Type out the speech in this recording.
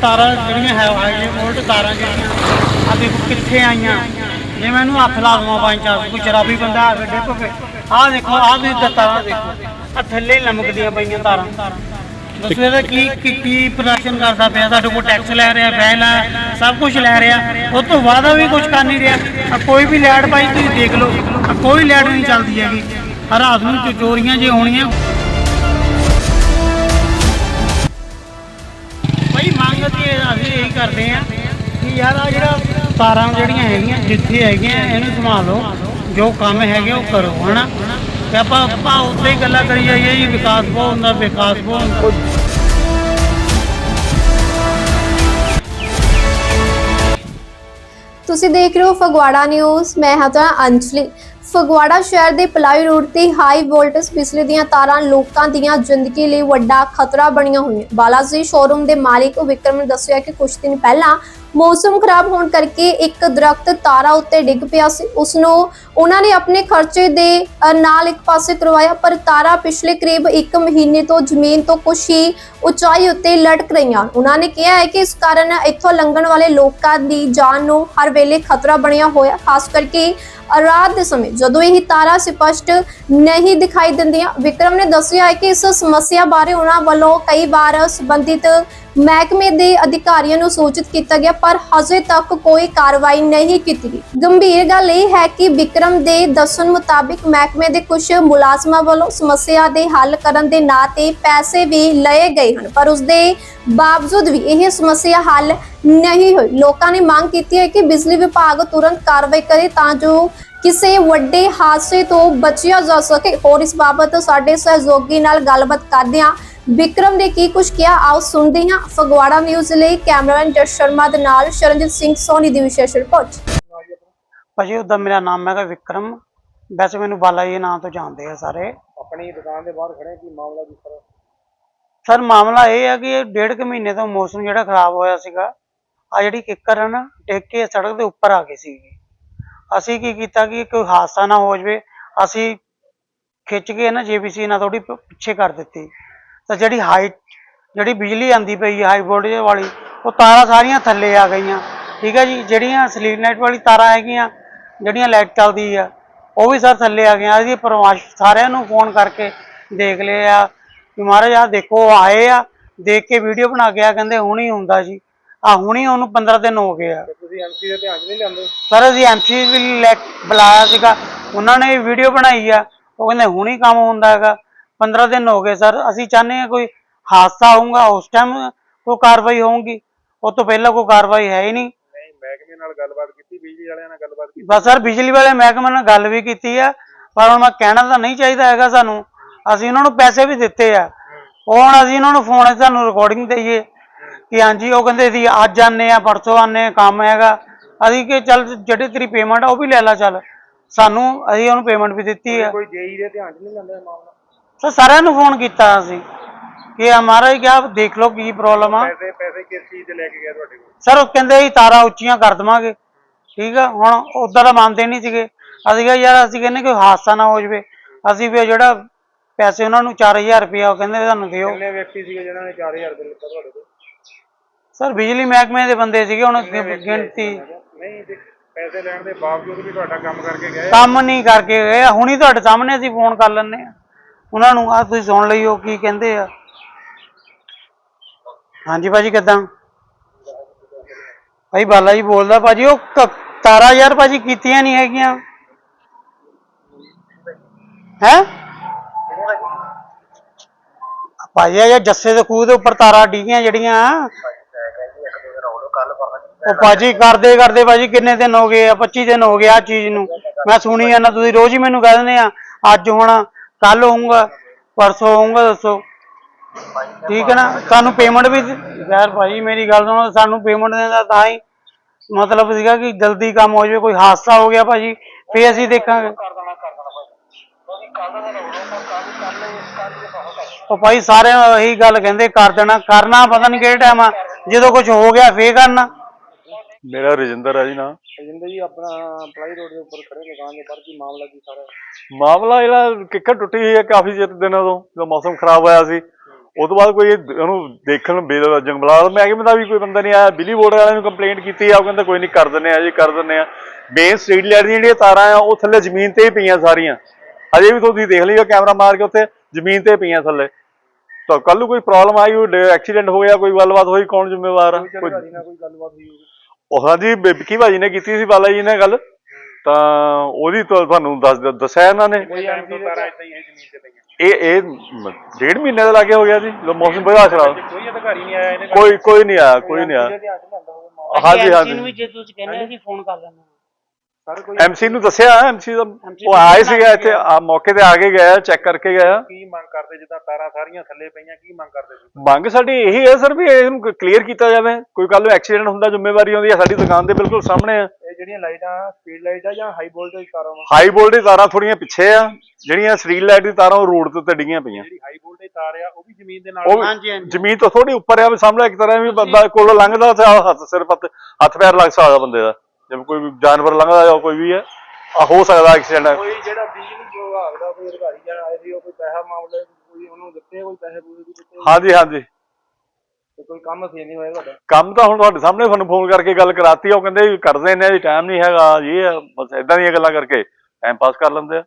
ਤਾਰਾਂ ਜਿਹੜੀਆਂ ਹੈ ਹਾਈ ਵੋਲਟ ਤਾਰਾਂ ਜਿਹੜੀਆਂ। ਆ ਦੇਖੋ ਕਿੱਥੇ ਆਈਆਂ। ਜੇ ਮੈਨੂੰ ਹੱਥ ਲਾ ਦਵਾਂ ਪੰਜ ਚਾਰ ਕੋਈ ਸ਼ਰਾਬੀ ਬੰਦਾ ਆ ਕੇ ਡਿੱਗ ਪਵੇ। ਦੇਖੋ, ਆਹ ਵੀ ਤਾਰਾਂ ਦੇਖੋ। ਆ ਥੱਲੇ ਲਮਕਦੀਆਂ ਪਈਆਂ ਤਾਰਾਂ। ਦੱਸੋ ਇਹਦਾ ਕੀ ਕੀ ਕੀ ਪ੍ਰਦਰਸ਼ਨ ਕਰਦਾ ਪਿਆ? ਸਾਡੇ ਕੋਲ ਟੈਕਸ ਲੈ ਰਿਹਾ ਬੈਲ ਹੈ ਸਭ ਕੁਝ ਲੈ ਰਿਹਾ। ਉਹ ਤੋਂ ਵਾਦਾ ਵੀ ਕੁਝ ਕਰ ਨਹੀਂ ਰਿਹਾ। ਕੋਈ ਵੀ ਲੈਟ ਪਾਈ ਤੁਸੀਂ ਦੇਖ ਲਓ। ਕੋਈ ਲੈਟ ਨਹੀਂ ਚੱਲਦੀ ਹੈਗੀ। ਰਾਤ ਨੂੰ ਚੋਰੀਆਂ ਜੇ ਹੋਣੀਆਂ। ਕਰਦੇ ਆ ਕਿ ਯਾਰ ਆ ਜਿਹੜਾ ਤਾਰਾਂ ਜਿਹੜੀਆਂ ਹੈਗੀਆਂ, ਜਿੱਥੇ ਹੈਗੀਆਂ, ਇਹਨੂੰ ਸੰਭਾਲੋ ਜੋ ਕੰਮ ਹੈਗੇ ਉਹ ਕਰੋ, ਹਨਾ? ਤੇ ਆਪਾਂ ਆਪਾਂ ਉੱਤੇ ਹੀ ਗੱਲਾਂ ਕਰੀ ਜਾਈਏ ਜੀ ਵਿਕਾਸ ਬਹੁਤ ਹੁੰਦਾ, ਵਿਕਾਸ ਬਹੁਤ ਹੁੰਦਾ। ਤੁਸੀਂ ਦੇਖ ਰਹੇ ਹੋ ਫਗਵਾੜਾ ਨਿਊਜ਼ ਮੈਂ ਹਾਂ ਤਾਂ ਅੰਜਲੀ। ਫਗਵਾੜਾ ਸ਼ਹਿਰ ਦੇ ਪਲਾਈ ਰੋਡ ਤੇ ਹਾਈ ਵੋਲਟੇਜ ਬਿਜਲੀ ਦੀਆਂ ਤਾਰਾਂ ਲੋਕਾਂ ਦੀਆਂ ਜ਼ਿੰਦਗੀ ਲਈ ਵੱਡਾ ਖਤਰਾ ਬਣੀਆਂ ਹੋਈਆਂ। ਬਾਲਾਜੀ ਸ਼ੋਰੂਮ ਦੇ ਮਾਲਿਕ ਵਿਕਰਮ ਨੇ ਦੱਸਿਆ ਕਿ ਕੁਝ ਦਿਨ ਪਹਿਲਾਂ ਮੌਸਮ ਖਰਾਬ ਹੋਣ ਕਰਕੇ ਇੱਕ ਦਰਖਤ ਤਾਰਾਂ ਉੱਤੇ ਡਿੱਗ ਪਿਆ ਸੀ। ਉਸ ਨੂੰ ਉਹਨਾਂ ਨੇ ਆਪਣੇ ਖਰਚੇ ਦੇ ਨਾਲ ਇੱਕ ਪਾਸੇ ਕਰਵਾਇਆ, ਪਰ ਤਾਰਾਂ ਪਿਛਲੇ ਕਰੀਬ 1 ਮਹੀਨੇ ਤੋਂ ਜ਼ਮੀਨ ਤੋਂ ਕੁਝ ਹੀ ਉਚਾਈ ਉੱਤੇ ਲਟਕ ਰਹੀਆਂ। ਉਹਨਾਂ ਨੇ ਕਿਹਾ ਹੈ ਕਿ ਇਸ ਕਾਰਨ ਇੱਥੋਂ ਲੰਘਣ ਵਾਲੇ ਲੋਕਾਂ ਦੀ ਜਾਨ ਨੂੰ ਹਰ ਵੇਲੇ ਖਤਰਾ ਬਣਿਆ ਹੋਇਆ, ਖਾਸ ਕਰਕੇ ਰਾਤ ਦੇ ਸਮੇਂ ਜਦੋਂ ਇਹ ਤਾਰਾ ਸਪਸ਼ਟ ਨਹੀਂ ਦਿਖਾਈ ਦਿੰਦੀਆਂ, ਵਿਕਰਮ ਨੇ ਦੱਸਿਆ ਹੈ ਕਿ ਇਸ ਸਮੱਸਿਆ ਬਾਰੇ ਉਹਨਾਂ ਵੱਲੋਂ ਕਈ ਵਾਰ ਸੰਬੰਧਿਤ ਮਹਿਕਮੇ ਦੇ ਅਧਿਕਾਰੀਆਂ ਨੂੰ ਸੂਚਿਤ ਕੀਤਾ ਗਿਆ, ਪਰ ਹਜੇ ਤੱਕ ਕੋਈ ਕਾਰਵਾਈ ਨਹੀਂ ਕੀਤੀ ਗਈ। ਗੰਭੀਰ ਗੱਲ ਇਹ ਹੈ ਕਿ ਵਿਕਰਮ ਦੇ ਦੱਸਣ ਮੁਤਾਬਿਕ ਮਹਿਕਮੇ ਦੇ ਕੁਝ ਮੁਲਾਜ਼ਮਾਂ ਵੱਲੋਂ ਸਮੱਸਿਆ ਦੇ ਹੱਲ ਕਰਨ ਦੇ ਨਾਂ ਤੇ ਪੈਸੇ ਵੀ ਲਏ ਗਏ ਹਨ, ਪਰ ਉਸ ਦੇ ਬਾਵਜੂਦ ਵੀ ਇਹ ਸਮੱਸਿਆ ਹੱਲ ਨਹੀਂ ਹੋਈ। ਲੋਕਾਂ ਨੇ ਮੰਗ ਕੀਤੀ ਹੈ ਕਿ ਬਿਜਲੀ ਵਿਭਾਗ ਤੁਰੰਤ ਕਾਰਵਾਈ ਕਰੇ ਤਾਂ ਜੋ ਕਿਸੇ ਵੱਡੇ ਹਾਦਸੇ ਤੋਂ ਬਚਿਆ ਜਾ ਸਕੇ। ਹੋਰ ਇਸ ਬਾਬਤ ਸਾਡੇ ਸਹਿਯੋਗੀ ਨਾਲ ਗੱਲਬਾਤ ਕਰਦੇ ਹਾਂ ਵਿਕਰਮ ਨੇ ਕੀ ਕੁਝ ਕਿਹਾ? ਆਓ ਸੁਣਦੇ ਹਾਂ ਫਗਵਾੜਾ ਨਿਊਜ਼ ਲਈ ਕੈਮਰਾਮੈਨ ਜਸ ਸ਼ਰਮਾ ਦੇ ਨਾਲ ਸ਼ਰਨਜੀਤ ਸਿੰਘ ਸੋਨੀ ਦੀ ਵਿਸ਼ੇਸ਼ ਰਿਪੋਰਟ। ਭਾਜੀ ਉਹਦਾ ਮੇਰਾ ਨਾਮ ਹੈਗਾ ਵਿਕਰਮ। ਵੈਸੇ ਮੈਨੂੰ ਬਾਲਾ ਜੀ ਨਾਂ ਤੋਂ ਜਾਣਦੇ ਆ ਸਾਰੇ। ਆਪਣੀ ਦੁਕਾਨ ਦੇ ਬਾਹਰ ਖੜੇ ਕੀ ਮਾਮਲਾ ਕੀ ਸਰ? ਸਰ ਮਾਮਲਾ ਇਹ ਹੈ ਕਿ ਡੇਢ ਕੁ ਮਹੀਨੇ ਤੋਂ ਮੌਸਮ ਜਿਹੜਾ ਖਰਾਬ ਹੋਇਆ ਸੀਗਾ ਆ ਜਿਹੜੀ ਕਿੱਕਰ ਹੈ ਨਾ ਡਿੱਗ ਕੇ ਸੜਕ ਦੇ ਉੱਪਰ ਆ ਗਈ ਸੀਗੀ। ਅਸੀਂ ਕੀ ਕੀਤਾ ਕਿ ਕੋਈ ਹਾਦਸਾ ਨਾ ਹੋ ਜਾਵੇ ਅਸੀਂ ਖਿੱਚ ਕੇ ਨਾ ਜੀਬੀਸੀ ਨਾਲ ਥੋੜੀ ਪਿੱਛੇ ਕਰ ਦਿੱਤੀ। ਤਾਂ ਜਿਹੜੀ ਹਾਈਟ ਜਿਹੜੀ ਬਿਜਲੀ ਆਂਦੀ ਪਈ ਹੈ ਹਾਈ ਵੋਲਟੇਜ ਵਾਲੀ ਉਹ ਤਾਰਾਂ ਸਾਰੀਆਂ ਥੱਲੇ ਆ ਗਈਆਂ। ਠੀਕ ਹੈ ਜੀ ਜਿਹੜੀਆਂ ਸਲੀਪ ਲਾਈਟ ਵਾਲੀ ਤਾਰਾਂ ਹੈਗੀਆਂ ਜਿਹੜੀਆਂ ਲਾਈਟ ਚੱਲਦੀ ਆ ਉਹ ਵੀ ਸਰ ਥੱਲੇ ਆ ਗਈਆਂ। ਇਹਦੀ ਪਰਮਾਸ਼ ਸਾਰਿਆਂ ਨੂੰ ਫੋਨ ਕਰਕੇ ਦੇਖ ਲਿਆ ਕਿ ਮਹਾਰਾਜ ਆ ਦੇਖੋ ਆਏ ਆ ਦੇਖ ਕੇ ਵੀਡੀਓ ਬਣਾ ਕੇ ਆ ਕਹਿੰਦੇ ਹੁਣੀ ਹੁੰਦਾ ਜੀ। ਆ ਹੁਣੀ ਉਹਨੂੰ 15 ਦਿਨ ਹੋ ਗਏ ਆ। ਤੁਸੀਂ ਐਮਸੀ ਦੇ ਧਿਆਨ ਨਹੀਂ ਲਿਆਂਦੇ ਸਰ ਅਸੀਂ ਐਮਸੀ ਵੀ ਬੁਲਾਇਆ ਸੀਗਾ ਉਹਨਾਂ ਨੇ ਵੀਡੀਓ ਬਣਾਈ ਆ ਉਹ ਕਹਿੰਦੇ ਹੁਣੀ ਕੰਮ ਹੁੰਦਾ ਹੈਗਾ। 15 ਦਿਨ ਹੋ ਗਏ ਸਰ। ਅਸੀਂ ਚਾਹੁੰਦੇ ਹਾਂ ਕੋਈ ਹਾਦਸਾ ਹੋਊਗਾ ਉਸ ਟਾਈਮ ਕੋਈ ਕਾਰਵਾਈ ਹੋਊਗੀ। ਉਹ ਤੋਂ ਪਹਿਲਾਂ ਕੋਈ ਕਾਰਵਾਈ ਹੈ ਹੀ ਨਹੀਂ। ਨਹੀਂ ਮਹਿਕਮੇ ਨਾਲ ਗੱਲਬਾਤ ਕੀਤੀ ਬਿਜਲੀ ਵਾਲਿਆਂ ਨਾਲ ਗੱਲਬਾਤ ਕੀਤੀ? ਬਸ ਸਰ ਬਿਜਲੀ ਵਾਲੇ ਮਹਿਕਮੇ ਨਾਲ ਗੱਲ ਵੀ ਕੀਤੀ ਆ ਪਰ ਹੁਣ ਮੈਂ ਕਹਿਣਾ ਤਾਂ ਨਹੀਂ ਚਾਹੀਦਾ ਹੈਗਾ ਸਾਨੂੰ। ਅਸੀਂ ਉਹਨਾਂ ਨੂੰ ਪੈਸੇ ਵੀ ਦਿੱਤੇ ਆ। ਉਹ ਹੁਣ ਅਸੀਂ ਉਹਨਾਂ ਨੂੰ ਫੋਨ 'ਤੇ ਸਾਨੂੰ ਰਿਕਾਰਡਿੰਗ ਦਈਏ ਕਿ ਹਾਂਜੀ ਉਹ ਕਹਿੰਦੇ ਸੀ ਅੱਜ ਆਨੇ ਆ ਪਰਸੋਂ ਆਨੇ ਆ ਕੰਮ ਹੈਗਾ। ਅਸੀਂ ਕਿ ਚੱਲ ਜਿਹੜੀ ਤੇਰੀ ਪੇਮੈਂਟ ਆ ਉਹ ਵੀ ਲੈ ਲੈ ਚੱਲ। ਸਾਨੂੰ ਅਸੀਂ ਉਹਨੂੰ ਪੇਮੈਂਟ ਵੀ ਦਿੱਤੀ ਆ। ਕੋਈ ਜੇਈ ਦੇ ਧਿਆਨ 'ਚ ਨਹੀਂ ਲਿਆਂਦਾ ਇਹ ਮਾਮਲਾ? ਸਰ ਸਾਰਿਆਂ ਨੂੰ ਫੋਨ ਕੀਤਾ ਅਸੀਂ। ਕਿ ਆ ਮਹਾਰਾਜ ਕਿਹਾ ਦੇਖ ਲਓ ਕੀ ਪ੍ਰੋਬਲਮ ਆ। ਪੈਸੇ ਪੈਸੇ ਕਿਸ ਚੀਜ਼ ਦੇ ਲੈ ਕੇ ਗਿਆ ਤੁਹਾਡੇ ਕੋਲ? ਸਰ ਉਹ ਕਹਿੰਦੇ ਸੀ ਤਾਰਾਂ ਉੱਚੀਆਂ ਕਰ ਦਵਾਂਗੇ। ਠੀਕ ਆ? ਹੁਣ ਉਦਾਂ ਦਾ ਮੰਨਦੇ ਨਹੀਂ ਸੀਗੇ। ਅਸੀਂ ਕਿਹਾ ਯਾਰ ਅਸੀਂ ਕਹਿੰਦੇ ਕੋਈ ਹਾਦਸਾ ਨਾ ਹੋ ਜਾਵੇ। ਅਸੀਂ ਵੀ ਜਿਹੜਾ ਪੈਸੇ ਉਹਨਾਂ ਨੂੰ 4000 ਰੁਪਇਆ ਉਹ ਕਹਿੰਦੇ ਤੁਹਾਨੂੰ ਦਿਓ। ਕਿੰਨੇ ਵਿਅਕਤੀ ਸੀਗੇ ਜਿਨ੍ਹਾਂ ਨੇ 4000 ਰੁਪਏ ਲਿੱਤਾ ਤੁਹਾਡੇ ਕੋਲ? ਸਰ ਬਿਜਲੀ ਮਹਿਕਮੇ ਦੇ ਬੰਦੇ ਸੀਗੇ ਹੁਣ ਗਿਣਤੀ। ਨਹੀਂ ਪੈਸੇ ਲੈਣ ਦੇ ਬਾਵਜੂਦ ਵੀ ਤੁਹਾਡਾ ਕੰਮ ਕਰਕੇ ਗਏ ਕੰਮ ਨਹੀਂ ਕਰਕੇ ਗਏ ਹੁਣੀ ਤੁਹਾਡੇ ਸਾਹਮਣੇ ਅਸੀਂ ਫੋਨ ਕਰ ਲੈਂਦੇ ਆ। ਉਹਨਾਂ ਨੂੰ ਆ ਤੁਸੀਂ ਸੁਣ ਲਈਓ ਕੀ ਕਹਿੰਦੇ ਆ। ਹਾਂਜੀ ਭਾਜੀ, ਕਿਦਾਂ? ਭਾਈ ਬਾਲਾ ਜੀ ਬੋਲਦਾ, ਭਾਜੀ ਉਹ ਤਾਰਾ ਯਾਰ ਭਾਜੀ ਕੀਤੀਆਂ ਨਹੀਂ ਹੈਗੀਆਂ। ਹੈ? ਭਾਜੀ, ਇਹ ਜੱਸੇ ਦੇ ਖੂਹ ਦੇ ਉੱਪਰ ਤਾਰਾਂ ਡਿੱਗੀਆਂ ਜਿਹੜੀਆਂ। ਉਹ ਭਾਜੀ ਕਰਦੇ ਕਰਦੇ ਭਾਜੀ ਕਿੰਨੇ ਦਿਨ ਹੋ ਗਏ ਆ 25 ਦਿਨ ਹੋ ਗਏ ਆ ਚੀਜ਼ ਨੂੰ। ਮੈਂ ਸੁਣੀ ਜਾਂਦਾ ਤੁਸੀਂ ਰੋਜ਼ ਹੀ ਮੈਨੂੰ ਕਹਿ ਦਿੰਦੇ ਆ, ਅੱਜ ਹੁਣ। ਕੱਲ ਹੋਊਗਾ, ਪਰਸੋਂ ਹੋਊਗਾ, ਦੱਸੋ। ਠੀਕ ਹੈ ਨਾ? ਸਾਨੂੰ ਪੇਮੈਂਟ ਵੀ ਯਾਰ ਭਾਜੀ ਮੇਰੀ ਗੱਲ ਸੁਣੋ, ਸਾਨੂੰ ਪੇਮੈਂਟ ਦੇਣਾ ਤਾਂ ਹੀ ਮਤਲਬ ਸੀਗਾ ਕਿ ਜਲਦੀ ਕੰਮ ਹੋ ਜਾਵੇ, ਕੋਈ ਹਾਦਸਾ ਹੋ ਗਿਆ ਭਾਜੀ, ਫੇਰ ਅਸੀਂ ਦੇਖਾਂਗੇ। ਉਹ ਭਾਈ ਨੂੰ ਇਹੀ ਗੱਲ ਕਹਿੰਦੇ, ਕਰ ਦੇਣਾ। ਕਰਨਾ ਪਤਾ ਨਹੀਂ ਕਿਹੜੇ ਟਾਈਮ ਆ। ਜਦੋਂ ਕੁਝ ਹੋ ਗਿਆ, ਫੇਰ ਕਰਨਾ। ਮੇਰਾ ਰਜਿੰਦਰ ਹੈ ਜੀ ਨਾ। ਰਜਿੰਦਰ ਜੀ ਆਪਣਾ ਪਲਾਈ ਰੋਡ ਦੇ ਉੱਪਰ ਖੜੇ ਦੁਕਾਨ ਦੇ ਬਾਹਰ ਕੀ ਮਾਮਲਾ ਕੀ ਸਾਰਾ? ਮਾਮਲਾ ਜਿਹੜਾ ਕਿੱਕਰ ਟੁੱਟੀ ਹੋਈ ਹੈ ਕਾਫੀ ਚਿਰ ਦਿਨਾਂ ਤੋਂ ਜਦੋਂ ਮੌਸਮ ਖਰਾਬ ਹੋਇਆ ਸੀ। ਉਹ ਤੋਂ ਬਾਅਦ ਕੋਈ ਉਹਨੂੰ ਦੇਖਣ ਬੇਦ ਜੰਗਲਾਤ ਮਹਿਕਮੇ ਦਾ ਵੀ ਕੋਈ ਬੰਦਾ ਨਹੀਂ ਆਇਆ। ਬਿਜਲੀ ਬੋਰਡ ਵਾਲਿਆਂ ਨੂੰ ਕੰਪਲੇਂਟ ਕੀਤੀ ਆ ਉਹ ਕਹਿੰਦਾ ਕੋਈ ਨਹੀਂ ਕਰ ਦਿੰਦੇ ਆ ਜੀ ਕਰ ਦਿੰਦੇ ਆ। ਮੇਨ ਸਟਰੀਟ ਲਾਈਟ ਦੀਆਂ ਜਿਹੜੀਆਂ ਤਾਰਾਂ ਆ ਉਹ ਥੱਲੇ ਜ਼ਮੀਨ ਤੇ ਹੀ ਪਈਆਂ ਸਾਰੀਆਂ। ਅਜੇ ਵੀ ਤੁਸੀਂ ਦੇਖ ਲਈਓ ਕੈਮਰਾ ਮਾਰ ਕੇ ਉੱਥੇ ਜ਼ਮੀਨ ਤੇ ਪਈਆਂ ਥੱਲੇ। ਤਾਂ ਕੱਲ ਨੂੰ ਕੋਈ ਪ੍ਰੋਬਲਮ ਆਈ ਐਕਸੀਡੈਂਟ ਹੋ ਗਿਆ ਕੋਈ ਗੱਲਬਾਤ ਹੋਈ ਕੌਣ ਜ਼ਿੰਮੇਵਾਰ ਆ? ਕੋਈ ਕੋਈ ਗੱਲਬਾਤ ਹੋਈ ਉਹ ਹਾਂਜੀ ਵਿੱਕੀ ਭਾਜੀ ਨੇ ਕੀਤੀ ਸੀ ਬਾਲਾ ਜੀ ਨੇ ਗੱਲ ਤਾਂ ਉਹਦੀ ਤਾਂ ਤੁਹਾਨੂੰ ਦੱਸ ਦੱਸਿਆ ਇਹਨਾਂ ਨੇ? ਕੋਈ ਟਾਈਮ ਤੋਂ ਤਾਰਾਂ ਇਦਾਂ ਹੀ ਇਹ ਜ਼ਮੀਨ ਤੇ ਪਈਆਂ ਇਹ ਡੇਢ ਮਹੀਨੇ ਦਾ ਲਾਗੇ ਹੋ ਗਿਆ ਜੀ ਜਦੋਂ ਮੌਸਮ ਬੜਾ ਖਰਾਬ ਕੋਈ ਅਧਿਕਾਰੀ ਨਹੀਂ ਆਇਆ ਇਹਨੇ ਕੋਈ ਕੋਈ ਨਹੀਂ ਆਇਆ ਕੋਈ ਨਹੀਂ ਆਇਆ। ਹਾਂਜੀ ਹਾਂਜੀ। ਜੇ ਤੁਸੀਂ ਕਹਿੰਦੇ ਅਸੀਂ ਫੋਨ ਕਰ ਲੈਂਦੇ ਹਾਂ। ਸਰ ਕੋਈ ਐਮਸੀ ਨੂੰ ਦੱਸਿਆ? ਐਮਸੀ ਦਾ MC ਉਹ ਆਏ ਸੀਗਾ ਇੱਥੇ ਆ ਮੌਕੇ ਤੇ ਆ ਕੇ ਗਿਆ ਚੈੱਕ ਕਰਕੇ ਗਿਆ। ਕੀ ਮੰਗ ਕਰਦੇ ਜਿੱਦਾਂ ਤਾਰਾਂ ਸਾਰੀਆਂ ਥੱਲੇ ਪਈਆਂ ਕੀ ਮੰਗ ਕਰਦੇ ਸੀ ਮੰਗ ਸਾਡੀ ਇਹੀ ਹੈ ਸਰ ਵੀ ਇਹਨੂੰ ਕਲੀਅਰ ਕੀਤਾ ਜਾਵੇ। ਕੋਈ ਕੱਲ ਨੂੰ ਐਕਸੀਡੈਂਟ ਹੁੰਦਾ ਜ਼ਿੰਮੇਵਾਰੀ ਹੁੰਦੀ ਹੈ ਸਾਡੀ ਦੁਕਾਨ ਦੇ ਬਿਲਕੁਲ ਸਾਹਮਣੇ ਆ। ਇਹ ਜਿਹੜੀਆਂ ਲਾਈਟਾਂ ਸਪੀਡ ਲਾਈਟ ਆ ਜਾਂ ਹਾਈ ਵੋਲਟੇਜ ਤਾਰਾਂ ਵਾ? ਹਾਈ ਵੋਲਟੇਜ ਤਾਰਾਂ ਥੋੜੀਆਂ ਪਿੱਛੇ ਆ ਜਿਹੜੀਆਂ ਸਟਰੀਟ ਲਾਈਟ ਦੀ ਤਾਰਾਂ ਉਹ ਰੋਡ ਦੇ ਉੱਤੇ ਡਿੱਗੀਆਂ ਪਈਆਂ। ਜਿਹੜੀ ਹਾਈ ਵੋਲਟੇਜ ਤਾਰ ਆ ਉਹ ਵੀ ਜ਼ਮੀਨ ਦੇ ਨਾਲ ਉਹ ਹਾਂਜੀ, ਹਾਂਜੀ। ਜ਼ਮੀਨ ਤੋਂ ਥੋੜੀ ਉੱਪਰ ਆ ਵੀ ਸਾਹਮਣੇ ਇੱਕ ਤਰ੍ਹਾਂ ਵੀ ਬੰਦਾ ਕੋਲੋਂ ਲੰਘਦਾ ਤੇ ਆਹ ਹੱਥ ਸਿਰ ਪੱਤ ਹੱਥ ਪੈਰ ਲੱਗ ਸਕਦਾ ਬੰਦੇ ਦਾ। ਜਿਵੇਂ ਕੋਈ ਵੀ ਜਾਨਵਰ ਲੰਘਦਾ ਜਾਂ ਕੋਈ ਵੀ ਹੈ ਆ ਹੋ ਸਕਦਾ ਐਕਸੀਡੈਂਟ ਕੋਈ ਜਿਹੜਾ ਬਿਜਲੀ ਵਿਭਾਗ ਦਾ ਕੋਈ ਅਧਿਕਾਰੀ ਜਾਂ ਆਏ ਸੀ ਉਹ ਕੋਈ ਪੈਸਾ ਮਾਮਲੇ ਕੋਈ ਉਹਨੂੰ ਦਿੱਤੇ ਕੋਈ ਪੈਸੇ ਪੂਰੇ ਵੀ ਦਿੱਤੇ? ਹਾਂਜੀ ਹਾਂਜੀ। ਤੇ ਕੋਈ ਕੰਮ ਸੀ ਨਹੀਂ ਹੋਇਆ ਤੁਹਾਡਾ? ਕੰਮ ਤਾਂ ਹੁਣ ਤੁਹਾਡੇ ਸਾਹਮਣੇ ਤੁਹਾਨੂੰ ਫੋਨ ਕਰਕੇ ਗੱਲ ਕਰਾਤੀ ਆ, ਉਹ ਕਹਿੰਦੇ ਵੀ ਕਰਦੇ ਨੇ ਜੀ ਟਾਈਮ ਨਹੀਂ ਹੈਗਾ ਇਹ ਬਸ ਇਦਾਂ ਦੀਆਂ ਗੱਲਾਂ ਕਰਕੇ ਟਾਈਮ ਪਾਸ ਕਰ ਲੈਂਦੇ ਆ।